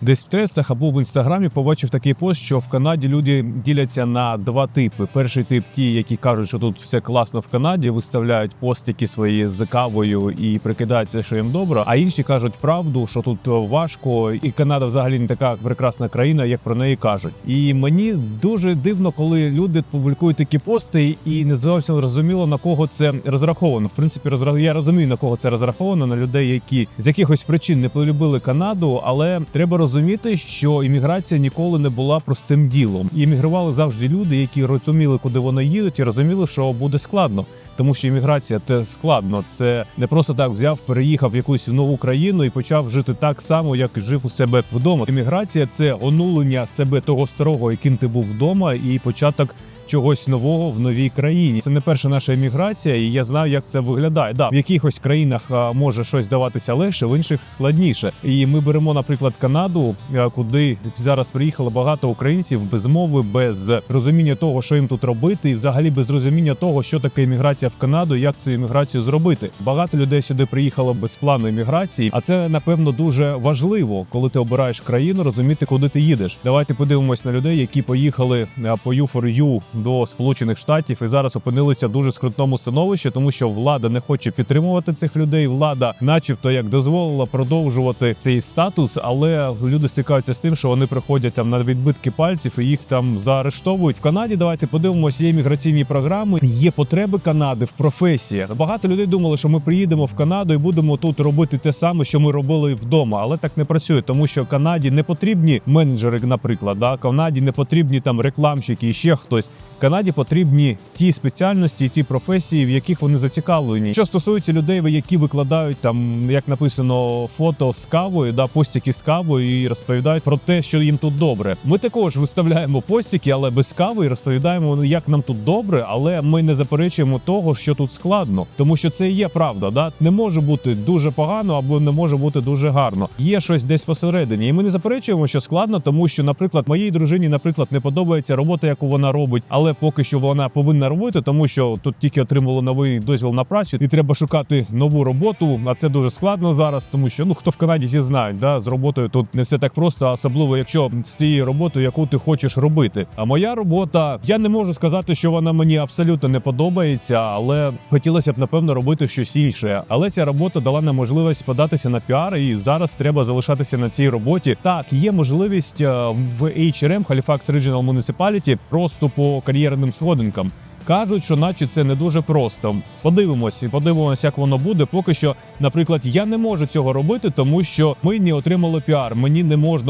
Десь в трецах або в інстаграмі побачив такий пост, що в Канаді люди діляться на два типи. Перший тип ті, які кажуть, що тут все класно в Канаді, виставляють постики свої з кавою і прикидаються, що їм добре. А інші кажуть правду, що тут важко, і Канада взагалі не така прекрасна країна, як про неї кажуть. І мені дуже дивно, коли люди публікують такі пости, і не зовсім зрозуміло на кого це розраховано. В принципі, я розумію на кого це розраховано на людей, які з якихось причин не полюбили Канаду, але треба розуміти, що імміграція ніколи не була простим ділом. І іммігрували завжди люди, які розуміли, куди вони їдуть, і розуміли, що буде складно. Тому що імміграція це складно. Це не просто так взяв, переїхав в якусь нову країну і почав жити так само, як жив у себе вдома. Імміграція це онулення себе того старого, яким ти був вдома, і початок. Чогось нового в новій країні це не перша наша еміграція, і я знаю, як це виглядає. Да, в якихось країнах може щось даватися легше, в інших складніше. І ми беремо, наприклад, Канаду, куди зараз приїхало багато українців без мови, без розуміння того, що їм тут робити, і взагалі без розуміння того, що таке еміграція в Канаду, як цю еміграцію зробити. Багато людей сюди приїхало без плану еміграції, а це напевно дуже важливо, коли ти обираєш країну, розуміти, куди ти їдеш. Давайте подивимось на людей, які поїхали по U4U до Сполучених Штатів і зараз опинилися в дуже скрутному становищі, тому що влада не хоче підтримувати цих людей. Влада, начебто, як дозволила продовжувати цей статус, але люди стикаються з тим, що вони приходять там на відбитки пальців і їх там заарештовують. В Канаді давайте подивимося, є міграційні програми. Є потреби Канади в професіях. Багато людей думали, що ми приїдемо в Канаду і будемо тут робити те саме, що ми робили вдома, але так не працює, тому що Канаді не потрібні менеджери, наприклад, да Канаді не потрібні там рекламщики і ще хтось. Канаді потрібні ті спеціальності, ті професії, в яких вони зацікавлені. Що стосується людей, які викладають там, як написано, фото з кавою, да постіки з кавою і розповідають про те, що їм тут добре. Ми також виставляємо постіки, але без кави і розповідаємо, як нам тут добре, але ми не заперечуємо того, що тут складно, тому що це і є правда. Да, не може бути дуже погано або не може бути дуже гарно. Є щось десь посередині, і ми не заперечуємо, що складно, тому що, наприклад, моїй дружині, наприклад, не подобається робота, яку вона робить, але поки що вона повинна робити, тому що тут тільки отримали новий дозвіл на працю, і треба шукати нову роботу. А це дуже складно зараз, тому що ну хто в Канаді всі знають, да з роботою тут не все так просто, особливо якщо з тією роботою, яку ти хочеш робити. А моя робота, я не можу сказати, що вона мені абсолютно не подобається, але хотілося б напевно робити щось інше. Але ця робота дала нам можливість податися на піар, і зараз треба залишатися на цій роботі. Так, є можливість е, в HRM, Halifax Regional Municipality, просто по кар'єрним сходинкам. Кажуть, що наче це не дуже просто. Подивимось, і подивимось, як воно буде. Поки що, наприклад, я не можу цього робити, тому що ми не отримали піар. Мені не можна